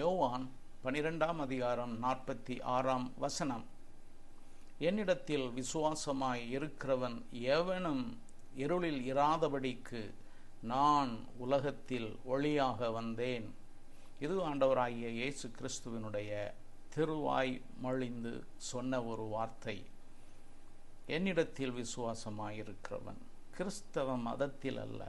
யோவான் பனிரெண்டாம் அதிகாரம் நாற்பத்தி ஆறாம் வசனம். என்னிடத்தில் விசுவாசமாய் இருக்கிறவன் எவனும் இருளில் இராதபடிக்கு நான் உலகத்தில் ஒளியாக வந்தேன். இது ஆண்டவராகிய இயேசு கிறிஸ்துவினுடைய திருவாய் மொழிந்து சொன்ன ஒரு வார்த்தை. என்னிடத்தில் விசுவாசமாயிருக்கிறவன் கிறிஸ்தவ மதத்தில் அல்ல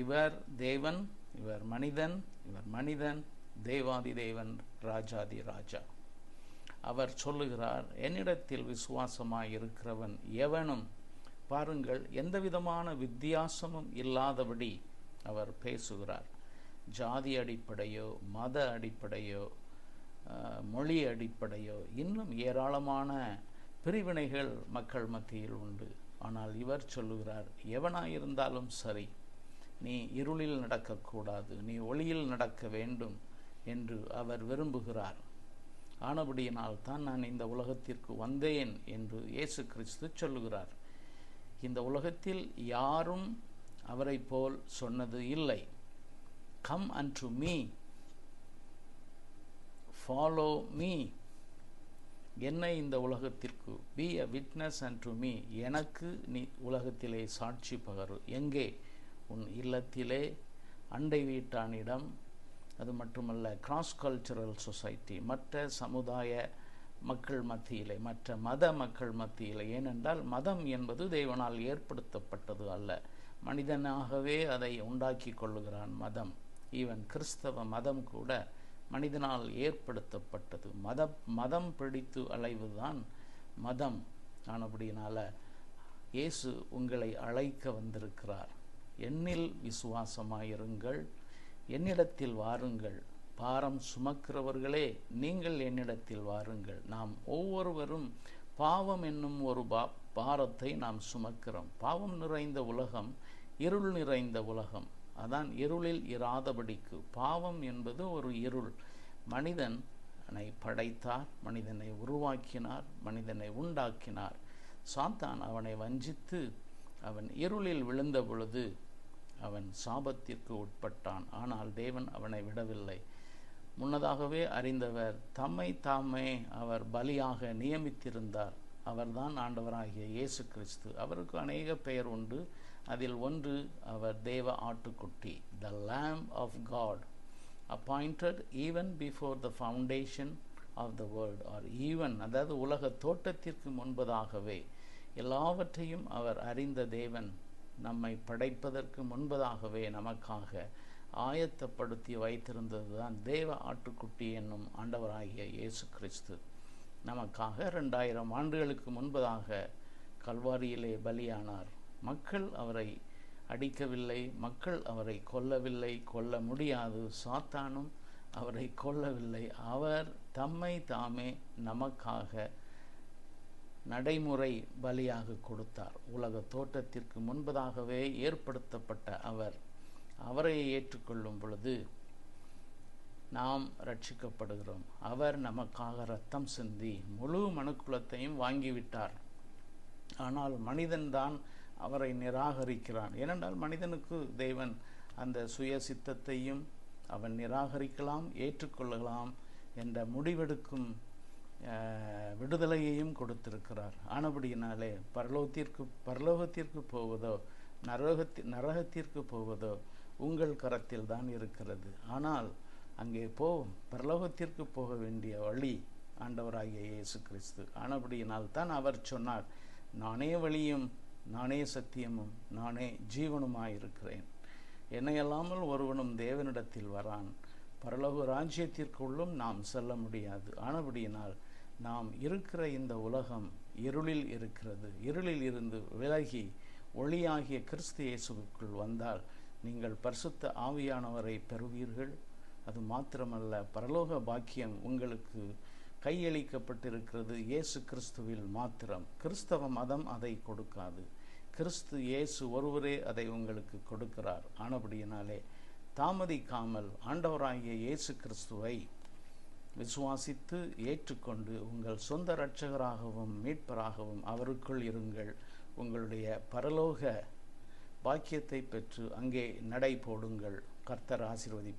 இவர் தேவன் இவர் மனிதன் இவர் மனிதன் தேவாதி தேவன் ராஜாதி ராஜா. அவர் சொல்லுகிறார் என்னிடத்தில் விசுவாசமாயிருக்கிறவன் எவனும் பாருங்கள் எந்த விதமான வித்தியாசமும் இல்லாதபடி அவர் பேசுகிறார். ஜாதி அடிப்படையோ மத அடிப்படையோ மொழி அடிப்படையோ இன்னும் ஏராளமான பிரிவினைகள் மக்கள் மத்தியில் உண்டு. ஆனால் இவர் சொல்லுகிறார் எவனாயிருந்தாலும் சரி நீ இருளில் நடக்கக்கூடாது நீ ஒளியில் நடக்க வேண்டும் என்று அவர் விரும்புகிறார். ஆனபடியினால் தான் நான் இந்த உலகத்திற்கு வந்தேன் என்று இயேசு கிறிஸ்து சொல்லுகிறார். இந்த உலகத்தில் யாரும் அவரை போல் சொன்னது இல்லை. Come unto me follow me என்னை இந்த உலகத்திற்கு be a witness unto me எனக்கு நீ உலகத்திலே சாட்சி பகரு. எங்கே? உன் இல்லத்திலே அண்டை வீட்டானிடம் அது மட்டுமல்ல கிராஸ் கல்ச்சுரல் சொசைட்டி மற்ற சமுதாய மக்கள் மத்தியிலே மற்ற மத மக்கள் மத்தியிலே. ஏனென்றால் மதம் என்பது தேவனால் ஏற்படுத்தப்பட்டது அல்ல. மனிதனாகவே அதை உண்டாக்கி கொள்ளுகிறான் மதம். ஈவன் கிறிஸ்தவ மதம் கூட மனிதனால் ஏற்படுத்தப்பட்டது. மத மதம் பிடித்து அலைவுதான் மதம். ஆனபடியினால் இயேசு உங்களை அழைக்க வந்திருக்கிறார். என்னில் விசுவாசமாயிருங்கள். என்னிடத்தில் வாருங்கள். பாரம் சுமக்கிறவர்களே நீங்கள் என்னிடத்தில் வாருங்கள். நாம் ஒவ்வொருவரும் பாவம் என்னும் ஒரு பா பாரத்தை நாம் சுமக்கிறோம். பாவம் நிறைந்த உலகம் இருள் நிறைந்த உலகம். அதான் இருளில் இராதபடிக்கு. பாவம் என்பது ஒரு இருள். மனிதனை படைத்தார் மனிதனை உருவாக்கினார் மனிதனை உண்டாக்கினார். சாத்தான் அவனை வஞ்சித்து அவன் இருளில் விழுந்த பொழுது அவன் சாபத்திற்கு உட்பட்டான். ஆனால் தேவன் அவனை விடவில்லை. முன்னதாகவே அறிந்தவர் தம்மை தாமே அவர் பலியாக நியமித்திருந்தார். அவர்தான் ஆண்டவராகிய இயேசு கிறிஸ்து. அவருக்கு அநேக பெயர் உண்டு. அதில் ஒன்று அவர் தேவ ஆட்டுக்குட்டி the lamb of God appointed even before the foundation of the world or even அதாவது உலக தோட்டத்திற்கு முன்பதாகவே எல்லாவற்றையும் அவர் அறிந்த தேவன் நம்மை படைப்பதற்கு முன்பதாகவே நமக்காக ஆயத்தப்படுத்தி வைத்திருந்தது தான் தேவ ஆட்டுக்குட்டி என்னும் ஆண்டவராகிய இயேசு கிறிஸ்து. நமக்காக ரெண்டாயிரம் ஆண்டுகளுக்கு முன்பதாக கல்வாரியிலே பலியானார். மக்கள் அவரை அடிக்கவில்லை மக்கள் அவரை கொல்லவில்லை கொல்ல முடியாது. சாத்தானும் அவரை கொல்லவில்லை. அவர் தம்மை தாமே நமக்காக நடைமுறை பலியாக கொடுத்தார். உலக தோட்டத்திற்கு முன்பதாகவே ஏற்படுத்தப்பட்ட அவர் அவரை ஏற்றுக்கொள்ளும் பொழுது நாம் ரட்சிக்கப்படுகிறோம். அவர் நமக்காக ரத்தம் சிந்தி முழு மனுக்குலத்தையும் வாங்கிவிட்டார். ஆனால் மனிதன்தான் அவரை நிராகரிக்கிறான். ஏனென்றால் மனிதனுக்கு தேவன் அந்த சுய சித்தத்தையும் அவன் நிராகரிக்கலாம் ஏற்றுக்கொள்ளலாம் என்ற முடிவெடுக்கும் விடுதலையையும் கொடுத்திருக்கிறார். ஆனபடியினாலே பரலோகத்திற்கு பரலோகத்திற்கு போவதோ நரகத்தி நரகத்திற்கு போவதோ உங்கள் கரத்தில் தான் இருக்கிறது. ஆனால் அங்கே போவோம் பரலோகத்திற்கு போக வேண்டிய வழி ஆண்டவராகிய இயேசு கிறிஸ்து. ஆனபடியினால் தான் அவர் சொன்னார் நானே வழியும் நானே சத்தியமும் நானே ஜீவனுமாயிருக்கிறேன். என்னையல்லாமல் ஒருவனும் தேவனிடத்தில் வரான். பரலோக ராஜ்யத்திற்குள்ளும் நாம் செல்ல முடியாது. ஆனபடியினால் நாம் இருக்கிற இந்த உலகம் இருளில் இருக்கிறது. இருளில் இருந்து விலகி ஒளியாகிய கிறிஸ்து இயேசுக்குள் வந்தால் நீங்கள் பரிசுத்த ஆவியானவரை பெறுவீர்கள். அது மாத்திரமல்ல பரலோக பாக்கியம் உங்களுக்கு கையளிக்கப்பட்டிருக்கிறது. இயேசு கிறிஸ்துவில் மாத்திரம். கிறிஸ்தவ மதம் அதை கொடுக்காது. கிறிஸ்து இயேசு ஒருவரே அதை உங்களுக்கு கொடுக்கிறார். ஆனபடியினாலே தாமதிக்காமல் ஆண்டவராகிய இயேசு கிறிஸ்துவை விசுவாசித்து ஏற்றுக்கொண்டு உங்கள் சொந்த இரட்சகராகவும் மீட்பராகவும் அவருக்குள் இருங்கள். உங்களுடைய பரலோக பாக்கியத்தை பெற்று அங்கே நடை போடுங்கள். கர்த்தர் ஆசீர்வதிப்பார்.